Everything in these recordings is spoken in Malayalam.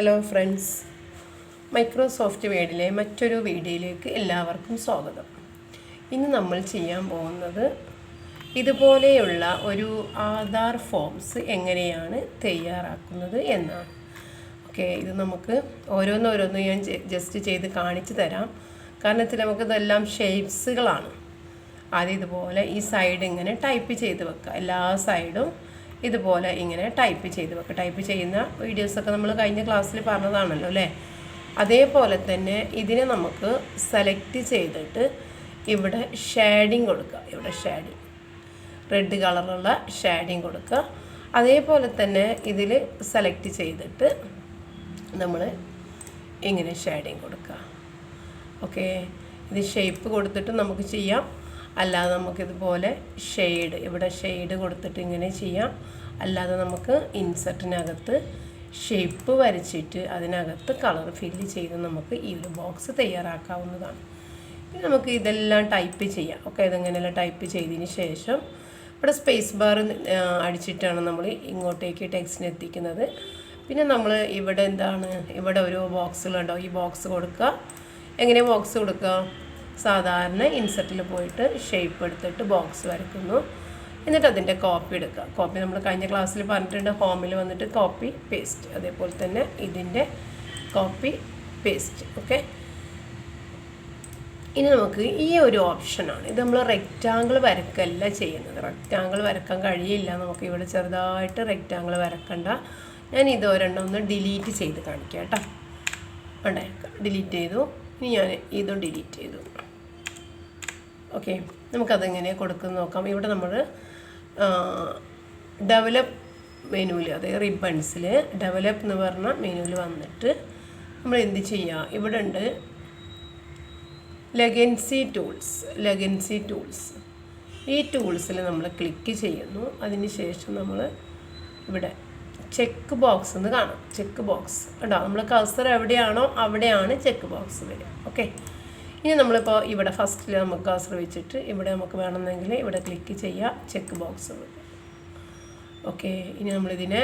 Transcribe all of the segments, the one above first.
Hello friends. മൈക്രോസോഫ്റ്റ് വേഡിലെ മറ്റൊരു വീഡിയോയിലേക്ക് എല്ലാവർക്കും സ്വാഗതം. ഇന്ന് നമ്മൾ ചെയ്യാൻ പോകുന്നത് ഇതുപോലെയുള്ള ഒരു ആധാർ ഫോംസ് എങ്ങനെയാണ് തയ്യാറാക്കുന്നത് എന്നാണ്. ഓക്കെ ഇത് നമുക്ക് ഓരോന്നോരോന്ന് ഞാൻ ജസ്റ്റ് ചെയ്ത് കാണിച്ചു തരാം. കാരണം ഇതിൽ നമുക്ക് ഇതെല്ലാം ഷേപ്സുകളാണ്. ആദ്യം ഇതുപോലെ ഈ സൈഡ് ഇങ്ങനെ ടൈപ്പ് ചെയ്ത് വെക്കുക. എല്ലാ സൈഡും ഇതുപോലെ ഇങ്ങനെ ടൈപ്പ് ചെയ്ത്. വെക്കുക ടൈപ്പ് ചെയ്യുന്ന വീഡിയോസൊക്കെ നമ്മൾ കഴിഞ്ഞ ക്ലാസ്സിൽ പറഞ്ഞതാണല്ലോ അല്ലേ? അതേപോലെ തന്നെ ഇതിനെ നമുക്ക് സെലക്ട് ചെയ്തിട്ട് ഇവിടെ ഷാഡിങ് കൊടുക്കുക. ഇവിടെ ഷേഡിങ് റെഡ് കളറുള്ള ഷാഡിങ് കൊടുക്കുക. അതേപോലെ തന്നെ ഇതിൽ സെലക്ട് ചെയ്തിട്ട് നമ്മൾ ഇങ്ങനെ ഷാഡിങ് കൊടുക്കുക. ഓക്കെ ഇത് ഷേപ്പ് കൊടുത്തിട്ട് നമുക്ക് ചെയ്യാം. അല്ലാതെ നമുക്കിതുപോലെ ഷെയ്ഡ് ഇവിടെ ഷെയ്ഡ് കൊടുത്തിട്ട് ഇങ്ങനെ ചെയ്യാം. അല്ലാതെ നമുക്ക് ഇൻസെർട്ടിനകത്ത് ഷേപ്പ് വരച്ചിട്ട് അതിനകത്ത് കളർ ഫില്ല് ചെയ്ത് നമുക്ക് ഈ ഒരു ബോക്സ് തയ്യാറാക്കാവുന്നതാണ്. പിന്നെ നമുക്ക് ഇതെല്ലാം ടൈപ്പ് ചെയ്യാം. ഓക്കെ ഇതെങ്ങനെയെല്ലാം ടൈപ്പ് ചെയ്തതിന് ശേഷം ഇവിടെ സ്പേസ് ബാർ അടിച്ചിട്ടാണ് നമ്മൾ ഇങ്ങോട്ടേക്ക് ടെക്സ്റ്റിന് എത്തിക്കുന്നത്. പിന്നെ നമ്മൾ ഇവിടെ എന്താണ് ഇവിടെ ഒരു ബോക്സുകളുണ്ടോ ഈ ബോക്സ് കൊടുക്കുക. എങ്ങനെ ബോക്സ് കൊടുക്കുക? സാധാരണ ഇൻസെർട്ടിൽ പോയിട്ട് ഷേപ്പ് എടുത്തിട്ട് ബോക്സ് വരയ്ക്കുന്നു. എന്നിട്ട് അതിന്റെ കോപ്പി എടുക്കുക. കോപ്പി നമ്മൾ കഴിഞ്ഞ ക്ലാസ്സിൽ പറഞ്ഞിട്ടുണ്ട് ഹോമിൽ വന്നിട്ട് കോപ്പി പേസ്റ്റ് അതേപോലെ തന്നെ ഇതിന്റെ കോപ്പി പേസ്റ്റ് ഓക്കെ ഇനി നമുക്ക് ഈ ഒരു ഓപ്ഷനാണ് ഇത് നമ്മൾ റെക്റ്റാങ്കിൾ വരക്കല്ല ചെയ്യുന്നത്. റെക്റ്റാങ്കിൾ വരക്കാൻ കഴിയില്ല. നമുക്ക് ഇവിടെ ചെറുതായിട്ട് റെക്റ്റാങ്കിൾ വരക്കണ്ട ഞാൻ ഇത് ഒരെണ്ണം ഒന്ന് ഡിലീറ്റ് ചെയ്ത് കാണിക്കാം കേട്ടോ. വേണ്ടേ ഡിലീറ്റ് ചെയ്തു. ഇനി ഞാൻ ഇതും ഡിലീറ്റ് ചെയ്തു. ഓക്കെ നമുക്കതെങ്ങനെ കൊടുക്കുന്ന നോക്കാം. ഇവിടെ നമ്മൾ ഡെവലപ്പ് മെനുവിൽ അതായത് റിബൺസിൽ ഡെവലപ്പ് എന്ന് പറഞ്ഞ മെനുവിൽ വന്നിട്ട് നമ്മൾ എന്ത് ചെയ്യുക ഇവിടെ ഉണ്ട് ലെഗൻസി ടൂൾസ് ലെഗൻസി ടൂൾസ് ഈ ടൂൾസിൽ നമ്മൾ ക്ലിക്ക് ചെയ്യുന്നു. അതിന് ശേഷം നമ്മൾ ഇവിടെ ചെക്ക് ബോക്സ് എന്ന് കാണാം. ചെക്ക് ബോക്സ് കേട്ടോ നമ്മൾ കസർ എവിടെയാണോ അവിടെയാണ് ചെക്ക് ബോക്സ് വരിക. ഓക്കെ ഇനി നമ്മളിപ്പോൾ ഇവിടെ ഫസ്റ്റിൽ നമുക്ക് ആശ്രയിച്ചിട്ട് വെച്ചിട്ട് ഇവിടെ നമുക്ക് വേണമെന്നെങ്കിൽ ഇവിടെ ക്ലിക്ക് ചെയ്യുക ചെക്ക് ബോക്സ് ഓക്കെ ഇനി നമ്മളിതിനെ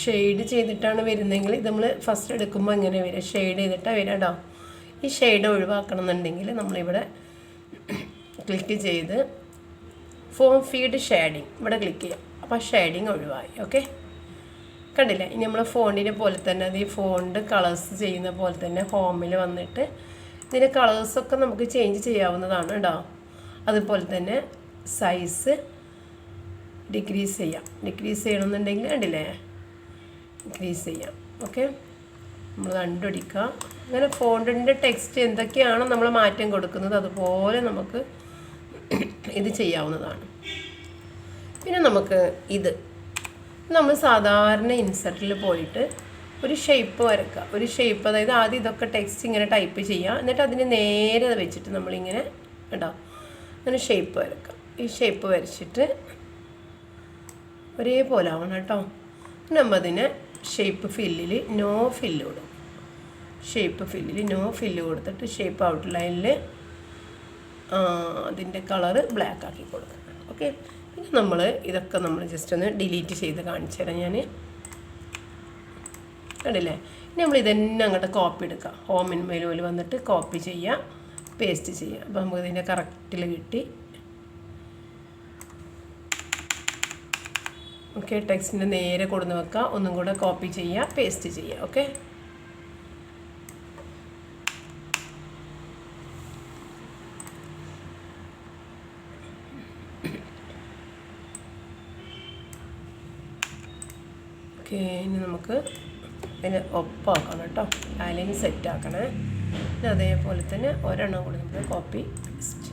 ഷെയ്ഡ് ചെയ്തിട്ടാണ് വരുന്നതെങ്കിൽ ഇത് നമ്മൾ ഫസ്റ്റ് എടുക്കുമ്പോൾ ഇങ്ങനെ വരിക ഷെയ്ഡ് ചെയ്തിട്ടാണ് വരിക കേട്ടോ ഈ ഷെയ്ഡ് ഒഴിവാക്കണം എന്നുണ്ടെങ്കിൽ നമ്മളിവിടെ ക്ലിക്ക് ചെയ്ത് ഫോം ഫീഡ് ഷെയ്ഡിങ് ഇവിടെ ക്ലിക്ക് ചെയ്യാം. അപ്പോൾ ഷെയ്ഡിങ് ഒഴിവായി. ഓക്കെ കണ്ടില്ലേ? ഇനി നമ്മൾ ഫോണിനെ പോലെ തന്നെ അത് ഈ ഫോണിന്റെ കളേഴ്സ് ചെയ്യുന്ന പോലെ തന്നെ ഹോമിൽ വന്നിട്ട് ഇതിന്റെ കളേഴ്സൊക്കെ നമുക്ക് ചേഞ്ച് ചെയ്യാവുന്നതാണ് കേട്ടോ. അതുപോലെ തന്നെ സൈസ് ഡിക്രീസ് ചെയ്യാം. ഡിക്രീസ് ചെയ്യണമെന്നുണ്ടെങ്കിൽ കണ്ടില്ലേ? ഡിക്രീസ് ചെയ്യാം. ഓക്കെ നമ്മൾ കണ്ടുപിടിക്കുക. അങ്ങനെ ഫോണ്ടിന്റെ ടെക്സ്റ്റ് എന്തൊക്കെയാണോ നമ്മൾ മാറ്റം കൊടുക്കുന്നത് അതുപോലെ നമുക്ക് ഇത് ചെയ്യാവുന്നതാണ്. പിന്നെ നമുക്ക് ഇത് നമ്മൾ സാധാരണ ഇൻസെർട്ടിൽ പോയിട്ട് ഒരു ഷേപ്പ് വരക്കുക ഒരു ഷേപ്പ് അതായത് ആദ്യം ഇതൊക്കെ ടെക്സ്റ്റ് ഇങ്ങനെ ടൈപ്പ് ചെയ്യുക. എന്നിട്ട് അതിന് നേരെ വെച്ചിട്ട് നമ്മളിങ്ങനെ ഉണ്ടാവും അങ്ങനെ ഷേപ്പ് വരക്കുക ഈ ഷേപ്പ് വരച്ചിട്ട് ഒരേപോലെ ആവണം കേട്ടോ. നമ്മൾ അതിന് ഷേപ്പ് ഫില്ലിൽ നോ ഫില്ല് കൊടുക്കും ഷേപ്പ് ഫില്ലിൽ നോ ഫില്ല് കൊടുത്തിട്ട് ഷേപ്പ് ഔട്ട് ലൈനിൽ അതിന്റെ കളറ് ബ്ലാക്ക് ആക്കി കൊടുക്കുക. ഓക്കെ പിന്നെ നമ്മൾ ഇതൊക്കെ നമ്മൾ ജസ്റ്റ് ഒന്ന് ഡിലീറ്റ് ചെയ്ത് കാണിച്ചു തരാം ഞാൻ കണ്ടില്ലേ? ഇനി നമ്മൾ ഇതന്നെ അങ്ങോട്ട് കോപ്പി എടുക്കുക ഹോമിൻ മെനുവിൽ വന്നിട്ട് കോപ്പി ചെയ്യുക പേസ്റ്റ് ചെയ്യുക അപ്പോൾ നമുക്ക് ഇതിന്റെ കറക്റ്റിൽ കിട്ടി. ഓക്കെ ടെക്സ്റ്റിന്റെ നേരെ കൊടുന്ന് വെക്കുക ഒന്നും കൂടെ കോപ്പി ചെയ്യുക പേസ്റ്റ് ചെയ്യുക ഓക്കെ ഇനി നമുക്ക് ഇതിന് ഒപ്പാക്കണം കേട്ടോ. ലൈനിങ് സെറ്റ് ആക്കണേ പിന്നെ അതേപോലെ തന്നെ ഒരെണ്ണം കൂടി നമുക്ക് കോപ്പി പേസ്റ്റ്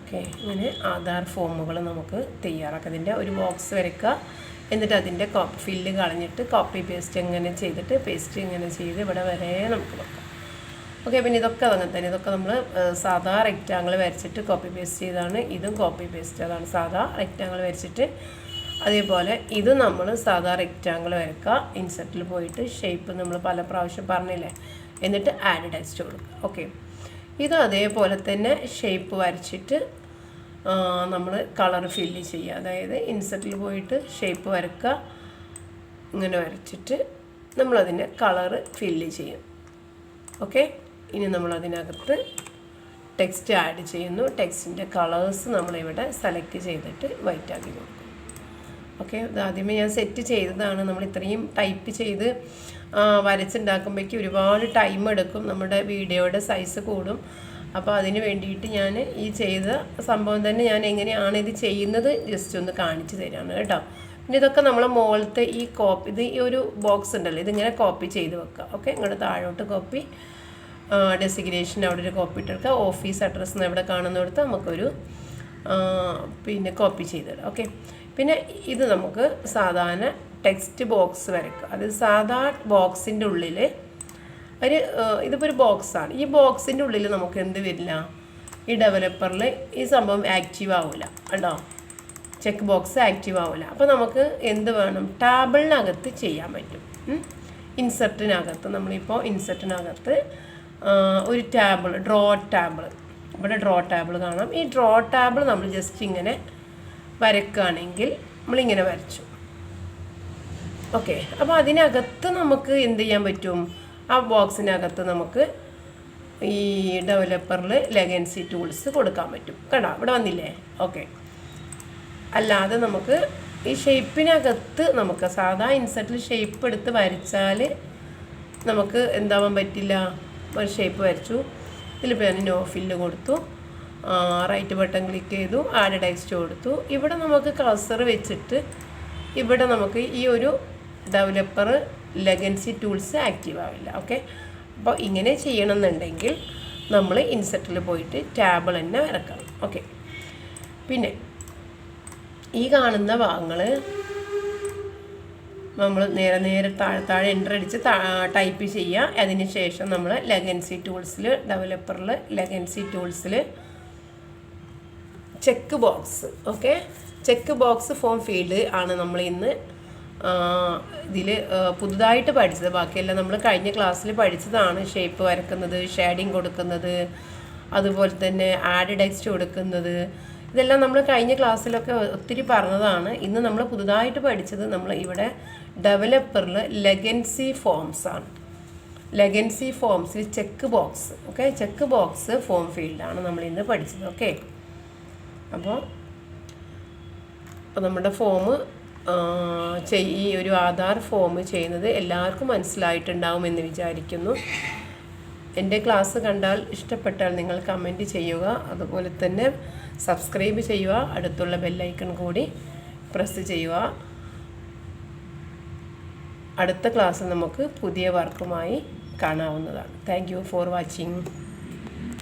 ഓക്കെ ഇങ്ങനെ ആധാർ ഫോമുകൾ നമുക്ക് തയ്യാറാക്കാം. അതിന്റെ ഒരു ബോക്സ് വരയ്ക്കുക. എന്നിട്ട് അതിന്റെ കോപ്പി ഫില്ല് കളഞ്ഞിട്ട് കോപ്പി പേസ്റ്റ് എങ്ങനെ ചെയ്തിട്ട് പേസ്റ്റ് ഇങ്ങനെ ചെയ്ത് ഇവിടെ വരെ നമുക്ക് വെക്കാം. ഓക്കെ പിന്നെ ഇതൊക്കെ അങ്ങനെ തന്നെ ഇതൊക്കെ നമ്മൾ സാധാ റെക്റ്റാങ്കിൾ വരച്ചിട്ട് കോപ്പി പേസ്റ്റ് ചെയ്താണ്. ഇതും കോപ്പി പേസ്റ്റ് അതാണ് സാധാ റെക്റ്റാങ്കിൾ വരച്ചിട്ട് അതേപോലെ ഇത് നമ്മൾ സാധാ റെക്റ്റാങ്കിൾ വരക്കുക ഇൻസെർട്ടിൽ പോയിട്ട് ഷേപ്പ് നമ്മൾ പല പ്രാവശ്യം പറഞ്ഞില്ലേ? എന്നിട്ട് ആഡ് ടെക്സ്റ്റ് കൊടുക്കുക ഓക്കെ ഇത് അതേപോലെ തന്നെ ഷേപ്പ് വരച്ചിട്ട് നമ്മൾ കളർ ഫില്ല് ചെയ്യുക അതായത് ഇൻസെറ്റിൽ പോയിട്ട് ഷേപ്പ് വരക്കുക ഇങ്ങനെ വരച്ചിട്ട് നമ്മളതിന്റെ കളറ് ഫില്ല് ചെയ്യും. ഓക്കെ ഇനി നമ്മൾ അതിനകത്ത് ടെക്സ്റ്റ് ആഡ് ചെയ്യുന്നു. ടെക്സ്റ്റിന്റെ കളേഴ്സ് നമ്മളിവിടെ സെലക്ട് ചെയ്തിട്ട് വൈറ്റ് ആക്കി കൊടുക്കും. ഓക്കെ ആദ്യമേ ഞാൻ സെറ്റ് ചെയ്തതാണ്. നമ്മൾ ഇത്രയും ടൈപ്പ് ചെയ്ത് വരച്ചുണ്ടാക്കുമ്പോഴേക്കും ഒരുപാട് ടൈം എടുക്കും. നമ്മുടെ വീഡിയോയുടെ സൈസ് കൂടും. അപ്പോൾ അതിന് വേണ്ടിയിട്ട് ഞാൻ ഈ ചെയ്ത സംഭവം തന്നെ ഞാൻ എങ്ങനെയാണ് ഇത് ചെയ്യുന്നത് ജസ്റ്റ് ഒന്ന് കാണിച്ചു തരാണ് കേട്ടോ. പിന്നെ ഇതൊക്കെ നമ്മൾ മുകളിലത്തെ ഈ കോപ്പി ഇത് ഈ ഒരു ബോക്സ് ഉണ്ടല്ലോ ഇതിങ്ങനെ കോപ്പി ചെയ്ത് വെക്കുക. ഓക്കെ ഇങ്ങോട്ട് താഴോട്ട് കോപ്പി ഡെസിഗ്നേഷൻ അവിടെ ഒരു കോപ്പി ഇട്ടെടുക്കുക. ഓഫീസ് അഡ്രസ്സ് എവിടെ കാണുന്നിടത്ത് നമുക്കൊരു പിന്നെ കോപ്പി ചെയ്തിടാം ഓക്കെ പിന്നെ ഇത് നമുക്ക് സാധാരണ ടെക്സ്റ്റ് ബോക്സ് വരയ്ക്കുക അത് സാധാ ബോക്സിന്റെ ഉള്ളിൽ ഒരു ഇതിപ്പോൾ ഒരു ബോക്സാണ് ഈ ബോക്സിന്റെ ഉള്ളിൽ നമുക്ക് എന്ത് വരില്ല? ഈ ഡെവലപ്പറിൽ ഈ സംഭവം ആക്റ്റീവ് ആവില്ല കേട്ടോ ചെക്ക് ബോക്സ് ആക്റ്റീവ് ആവില്ല അപ്പോൾ നമുക്ക് എന്ത് വേണം? ടാബിളിനകത്ത് ചെയ്യാൻ പറ്റും. ഇൻസെർട്ടിനകത്ത് നമ്മളിപ്പോൾ ഇൻസെർട്ടിനകത്ത് ഒരു ടാബിൾ ഡ്രോ ടാബിൾ. ഇവിടെ ഡ്രോ ടാബിൾ കാണാം. ഈ ഡ്രോ ടാബിൾ നമ്മൾ ജസ്റ്റ് ഇങ്ങനെ വരക്കുകയാണെങ്കിൽ നമ്മളിങ്ങനെ വരച്ചു. ഓക്കെ അപ്പോൾ അതിനകത്ത് നമുക്ക് എന്ത് ചെയ്യാൻ പറ്റും? ആ ബോക്സിനകത്ത് നമുക്ക് ഈ ഡെവലപ്പറിൽ ലെഗൻസി ടൂൾസ് കൊടുക്കാൻ പറ്റും. കേട്ടോ ഇവിടെ വന്നില്ലേ? ഓക്കെ അല്ലാതെ നമുക്ക് ഈ ഷേപ്പിനകത്ത് നമുക്ക് സാധാ ഇൻസെർട്ടിൽ ഷേപ്പ് എടുത്ത് വരച്ചാൽ നമുക്ക് എന്താവാൻ പറ്റില്ല? ഒരു ഷേപ്പ് വരച്ചു. ഇതിലിപ്പോൾ ഞാൻ നോ ഫില്ല് കൊടുത്തു. റൈറ്റ് ബട്ടൺ ക്ലിക്ക് ചെയ്തു. ആഡ് ടെക്സ്റ്റ് കൊടുത്തു. ഇവിടെ നമുക്ക് കസർ വെച്ചിട്ട് ഇവിടെ നമുക്ക് ഈ ഒരു ഡെവലപ്പർ ലെഗൻസി ടൂൾസ് ആക്റ്റീവ് ആവില്ല. ഓക്കെ അപ്പോൾ ഇങ്ങനെ ചെയ്യണമെന്നുണ്ടെങ്കിൽ നമ്മൾ ഇൻസെറ്റിൽ പോയിട്ട് ടാബിൾ തന്നെ വരക്കണം. ഓക്കെ പിന്നെ ഈ കാണുന്ന ഭാഗങ്ങൾ നമ്മൾ നേരെ നേരെ താഴെ താഴെ എന്റർ അടിച്ച് ടൈപ്പ് ചെയ്യുക അതിന് ശേഷം നമ്മൾ ലെഗൻസി ടൂൾസിൽ ഡെവലപ്പറിൽ legacy ടൂൾസിൽ check box okay check box form field ആണ് നമ്മൾ ഇന്ന് ഇതിൽ പുതുതായിട്ട് പഠിച്ചത്. ബാക്കിയെല്ലാം നമ്മൾ കഴിഞ്ഞ ക്ലാസ്സിൽ പഠിച്ചതാണ്. ഷേപ്പ് വരക്കുന്നത് ഷേഡിങ് കൊടുക്കുന്നത് അതുപോലെ തന്നെ ആഡ് ടെക്സ്റ്റ് കൊടുക്കുന്നത്. ഇതെല്ലാം നമ്മൾ കഴിഞ്ഞ ക്ലാസ്സിലൊക്കെ ഒത്തിരി പറഞ്ഞതാണ്. ഇന്ന് നമ്മൾ പുതുതായിട്ട് പഠിച്ചത് നമ്മൾ ഇവിടെ ഡെവലപ്പറിൽ ലെഗൻസി ഫോംസ് ആണ്. Legacy ഫോംസിൽ check box okay check box form ഫീൽഡാണ് നമ്മൾ ഇന്ന് പഠിച്ചത് ഓക്കെ അപ്പോൾ നമ്മുടെ ഫോം ഈ ഒരു ആധാർ ഫോം ചെയ്യുന്നത് എല്ലാവർക്കും മനസ്സിലായിട്ടുണ്ടാവുമെന്ന് വിചാരിക്കുന്നു. എന്റെ ക്ലാസ് കണ്ടാൽ ഇഷ്ടപ്പെട്ടാൽ നിങ്ങൾ കമന്റ് ചെയ്യുക. അതുപോലെ തന്നെ സബ്സ്ക്രൈബ് ചെയ്യുക. അടുത്തുള്ള ബെല്ലൈക്കൺ കൂടി പ്രസ് ചെയ്യുക. അടുത്ത ക്ലാസ് നമുക്ക് പുതിയ വർക്കുമായി കാണാവുന്നതാണ്. Thank you for watching